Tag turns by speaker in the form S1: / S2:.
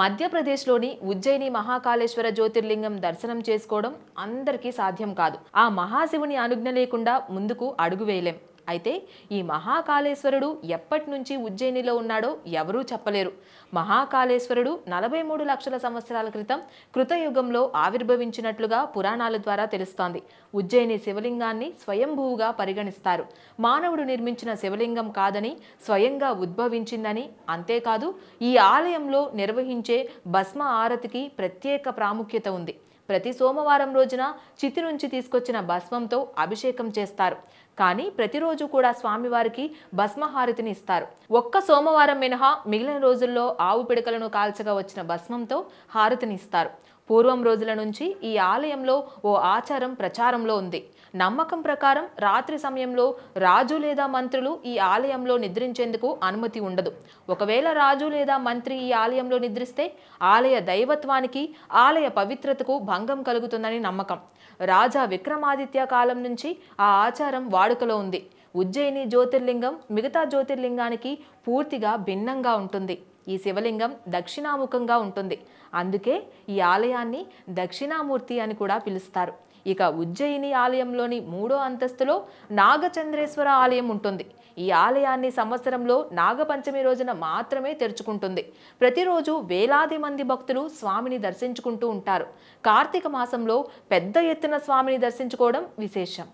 S1: మధ్యప్రదేశ్లోని ఉజ్జయిని మహాకాళేశ్వర జ్యోతిర్లింగం దర్శనం చేసుకోవడం అందరికీ సాధ్యం కాదు. ఆ మహాశివుని అనుజ్ఞ లేకుండా ముందుకు అడుగు వేయలేం. అయితే ఈ మహాకాళేశ్వరుడు ఎప్పటి నుంచి ఉజ్జయినిలో ఉన్నాడో ఎవరూ చెప్పలేరు. మహాకాళేశ్వరుడు నలభై మూడు లక్షల సంవత్సరాల క్రితం కృతయుగంలో ఆవిర్భవించినట్లుగా పురాణాల ద్వారా తెలుస్తోంది. ఉజ్జయిని శివలింగాన్ని స్వయంభూగా పరిగణిస్తారు. మానవుడు నిర్మించిన శివలింగం కాదని స్వయంగా ఉద్భవించిందని అంతేకాదు ఈ ఆలయంలో నిర్వహించే భస్మ ఆరతికి ప్రత్యేక ప్రాముఖ్యత ఉంది. ప్రతి సోమవారం రోజున చితి నుంచి తీసుకొచ్చిన భస్మంతో అభిషేకం చేస్తారు. కానీ ప్రతిరోజు కూడా స్వామివారికి భస్మహారతిని ఇస్తారు. ఒక్క సోమవారం మినహా మిగిలిన రోజుల్లో ఆవు పిడకలను కాల్చగా వచ్చిన భస్మంతో హారతిని ఇస్తారు. పూర్వం రోజుల నుంచి ఈ ఆలయంలో ఓ ఆచారం ప్రచారంలో ఉంది. నమ్మకం ప్రకారం రాత్రి సమయంలో రాజు లేదా మంత్రులు ఈ ఆలయంలో నిద్రించేందుకు అనుమతి ఉండదు. ఒకవేళ రాజు లేదా మంత్రి ఈ ఆలయంలో నిద్రిస్తే ఆలయ దైవత్వానికి ఆలయ పవిత్రతకు భంగం కలుగుతుందని నమ్మకం. రాజా విక్రమాదిత్య కాలం నుంచి ఆ ఆచారం వాడుకలో ఉంది. ఉజ్జయిని జ్యోతిర్లింగం మిగతా జ్యోతిర్లింగానికి పూర్తిగా భిన్నంగా ఉంటుంది. ఈ శివలింగం దక్షిణాముఖంగా ఉంటుంది. అందుకే ఈ ఆలయాన్ని దక్షిణామూర్తి అని కూడా పిలుస్తారు. ఇక ఉజ్జయిని ఆలయంలోని మూడో అంతస్తులో నాగచంద్రేశ్వర ఆలయం ఉంటుంది. ఈ ఆలయాన్ని సంవత్సరంలో నాగపంచమి రోజున మాత్రమే తెరుచుకుంటుంది. ప్రతిరోజు వేలాది మంది భక్తులు స్వామిని దర్శించుకుంటూ ఉంటారు. కార్తీక మాసంలో పెద్ద ఎత్తున స్వామిని దర్శించుకోవడం విశేషం.